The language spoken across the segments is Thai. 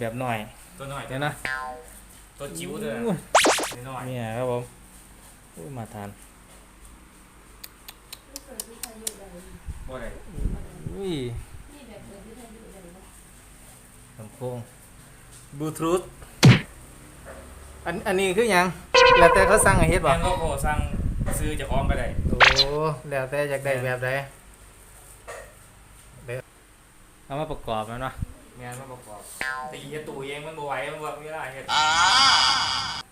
แบบหน่อยตัวน้อยเดี๋ยวนะตัวจิ๋วเด้ออุ้ยน้อยเนี่ยครับผมอุ้ยมาทานบ่ได้อุ้ยลำโพงบลูทูธอันอันนี้คือหยังแล้วแต่เขาสั่งให้เฮ็ดแมบ่นโลโก้สั่งซื้อจากออมก็ได้โอ้แล้วแต่อยากได้แบบใดเดี๋ยวเอามาประกอบแมันวะ แมนมาประกอบแต่อีเฮ็ดตู้เองมันบ่ไหวมันบ่มีเวลาเฮ็ด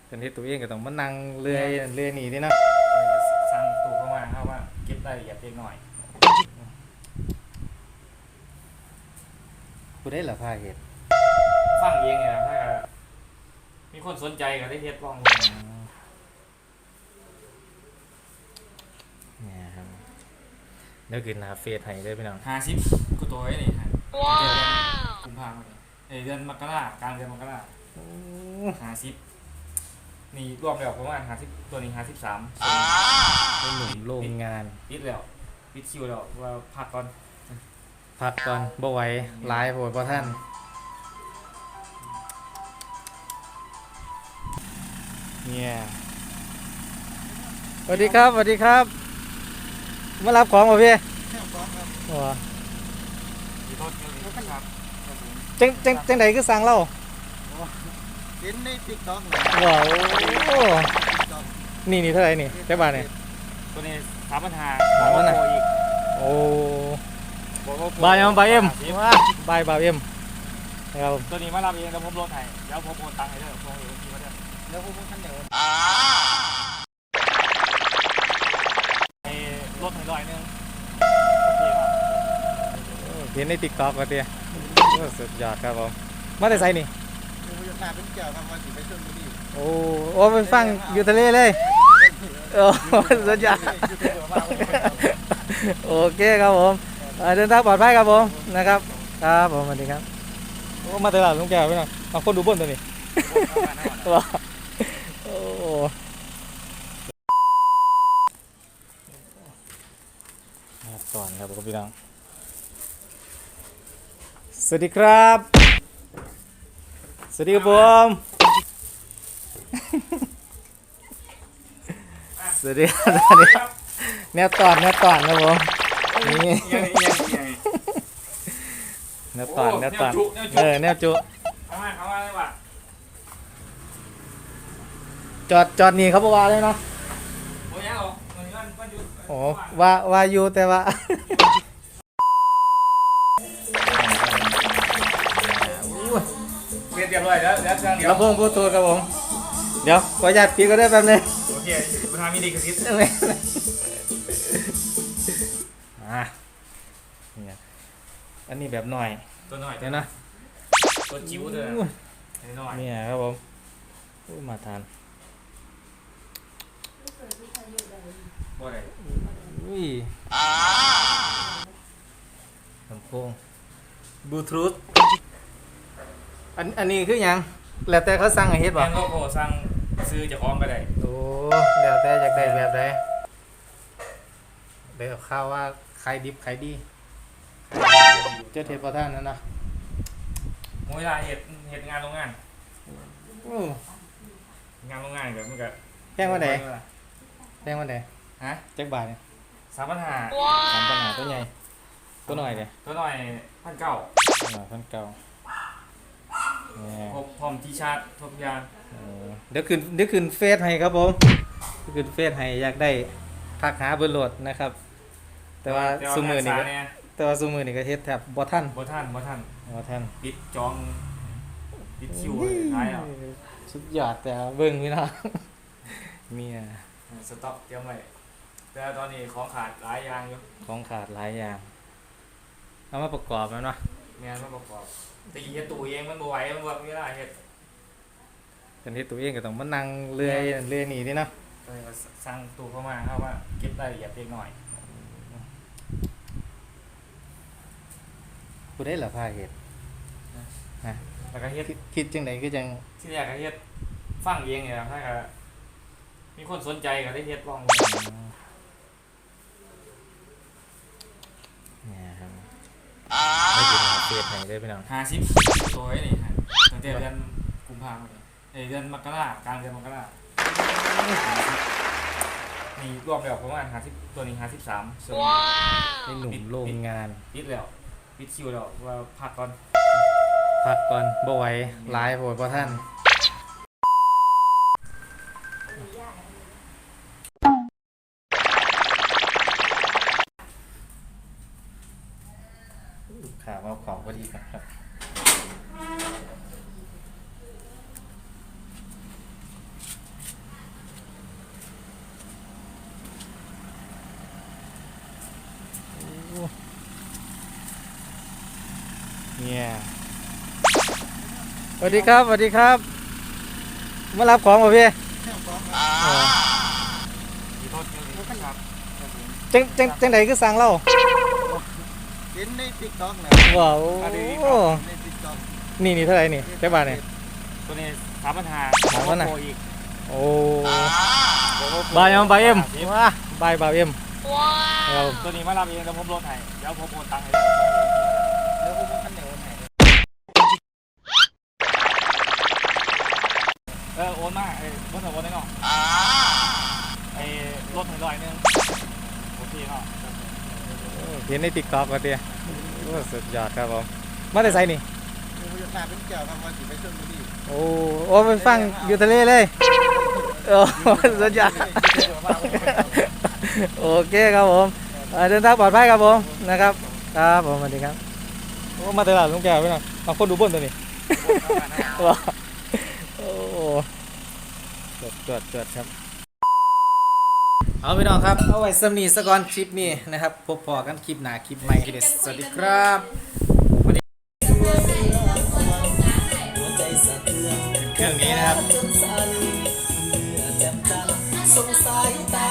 เป็นที่ตัวเองก็ต้องมานั่งเลื่อยเลื่อยหนีนี่เนาะสั่งตู้เข้ามาเข้ามาเก็บรายละเอียดเล็กน้อยผู้ได้เหรอพาเฮ็ดฟังเองเนี่ยถ้ามีคนสนใจก็ได้เฮ็ดลองดูเนี่ยครับเดี๋ยวขึ้นหน้าเฟซให้ได้พี่น้อง50กูตัวไว้นี่ฮะว้าวกุ มภาพันธ์นี่เอ้ยเดือนมกรากลางเดือนมกรา50นี่รวมแล้วประมาณ50ตัวนี้53เป็นหนุ่มโรงงานปิดแล้วปิดคิวแล้วว่าพักก่อนพักก่อนบ่ไหวหลายโพดบ่ท่านเนี่ยสวัสดีครับสวัสดีครับ มารับของบ่พี่โอ้ขอโทษครับ จังจังจังใดคือสั่งเราเห็นในติ๊กต็อกว้าวโอ้นี่นี่เท่าไหร่นี่แค่บาทนี่ตัวนี้สามปัญหาสามปัญหาโปรอีกโอ้โปรโปรบายเอ็มบายเอ็มสิบว้าบายบายเอ็มนะครับผมตัวนี้มารับเองแล้วผมลดให้เดี๋ยวผมโอนตังค์ให้เด้อโอนเองทีมาเด้อแล้วพวกมึงขันเดียวให้ลดให้ร้อยหนึงโอเคครับเห็นในติ๊กต็อกก็เตี้ย โอ้สุดยอดครับผมมาแต่ไซนี่มึงจะพาเป็นเกี่ยวกับวันที่ไปชนบุรีโอ้โอ้ไปฟังอยู่ทะเลเลยโอ้สุดยอดโอเคครับผมเอ่อเดินทางปลอดภัยครับผมนะครับครับผมสวัสดีครับโอ้มาตลาดลุงแก้วพี่น้องมาคนดูบนตัวนี้ว้าวโอ้มาก่อนครับผมพี่น้องส วัสดีครับ สวัสดีครับผม สวัสดีครับสวัสดีครับแนวตอนแนวตอนครับผม นี่เอียงเอียงเอียงแนวตอนโอ้แนวตอนแนวจุแนวจุเออแนวจุเข้ามาเข้ามาเลยว่ะจอดจอดนี่เขาบอกว่าเลยเนาะโอ้ยยังเหรอมันมันมันอยู่โอ้ว่าว่าอยู่แต่ว่า รียบเรียบร้อยแล้วแล้วเครื่องเดียวลำโพงบลูทูธครับผม เดี๋ยวขออนุญาตปิดก็ได้แป๊บนึงโอเคประธานมีดีกระซิบอะเนี่ยอันนี้แบบหน่อยตัวน้อยเดี๋ยวนะตัวจิ๋วเด้ออุ้ยน้อยเนี่ยครับผมอุ้ยมาทานบ่ได้อุ้ยลำโพงบลูทูธ อันอันนี้คือหยังแล้วแต่เขาสั่งให้เฮ็ดแมบ่นโลโก้สั่งซื้อจากออมก็ได้โอ้แล้วแต่อยากได้แบบใดเดี๋ยวข่าวว่าขายดิบขายดีเจ้าเทพประธานนั่นนะเวลาเฮ็ดเฮ็ดงานโรงงานโอ้งานโรงงานแบบมันก็แพงวันไหนแพงวันไหนฮะจักบาทเนี่ยสามปัญหาสามปัญหาตัวใหญ่ตัวหน่อยเนี่ยตัวน้อยพันเก้าตัวหน่อยพันเก่าเนี่ย ครบพร้อมทีชาร์จทุกอย่างเออเดี๋ยวขึ้นเดี๋ยวขึ้นเฟซให้ครับผมเดี๋ยวขึ้นเฟซให้อยากได้ทักหาเบอร์โหลดนะครับ แต่ว่าซูมือนี่ก็เนี่ยแต่ว่าซูมือนี่ก็เฮ็ดแทบบ่ทันบ่ทันบ่ทันบ่ทันปิดจองปิดคิวเลยท้ายอะสุดยอดแต่เบิ่งพี่น้องเมียสต็อกเตรียมไว้แต่ตอนนี้ของขาดหลายอย่างอยู่ของขาดหลายอย่างเอามาประกอบแมันวะงานมาประกอบแต่อีเฮ็ดตู้เองมันบ่ไหวมันบ่มีเวลาเฮ็ดเป็นที่ตัวเองก็ต้องมานั่งเลื่อยเลื่อยหนีนี่เนาะก็เลยว่าสั่งตู้เข้ามาเข้ามาเก็บรายละเอียดเล็กน้อยผู้ได้เหรอพาเฮ็ดแล้วก็เฮ็ดคิดคิดจังไดคือจังที่แรกก็เฮ็ดฟังเองเนี่ยถ้าก็มีคนสนใจก็ได้เฮ็ดลองดูเนี่ยครับไม่กิน เฟซให้ได้พี่น้อง50ตัวไว้นี่ฮะตั้งแต่ภาพันธ์เอยเดือนมกรากลางเดือนมกรานี่รวมแล้วประมาณห้าสิบตัวนี้ห้าสิบสามส่วนไอ้หนุ่มโรงงานปิดแล้วปิดคิวแล้วว่าพักก่อนพักก่อนบ่ไหวหลายโพดบ่ท่าน ขาเอาของพอดีครับ เนี่ยสวัสดีครับสวัสดีครับ มารับของป่ะพี่แค่ของอ๋อมีโทษเยอะเลยครับจังจังจังใดคือสั่งเรา เห็นในติ๊กต็อกนะว้าวในติ๊กต็อกนี่นี่เท่าไหร่นี่แค่บาทเนี่ยตัวนี้สามปัญหาสามปัญหาโปรอีกโอ้บายยังบายเอ็มว้าบายบายเอ็มเราตัวนี้มารับเองแล้วผมลดให้เดี๋ยวผมโอนตังค์ให้แล้วพวกมึงคันเดียวไหนเออโอนมาเอ้ยโอนเถอะโอนได้เนาะไอ้ลดให้ร้อยหนึงโอเคเนาะ เห็นในติ๊กต็อกก็เดียโอ้สุดยอดครับผม มาแต่ไซนี่มึงจะมาเป็นแก้วครับว่าสิไปชลบุรีโอ้โอ้ไปฟังอยู่ทะเลเลยโอ้สุดยอดโอเคครับผมเอ่อเดินทางปลอดภัยครับผมนะครับครับผมสวัสดีครับโอ้มาตลาดลุงแก้วไปหน่อยมาคนดูบนตัวนี้ว้าวโอ้จดจดจดครับ เอาพี่น้องครับ เอาไว้สำนีสกอนคลิปนี้นะครับ พบพอกันคลิปหน้าคลิปใหม่เด็ดสวัสดีครับวันนี้เครื่องนี้นะครับสงสายตา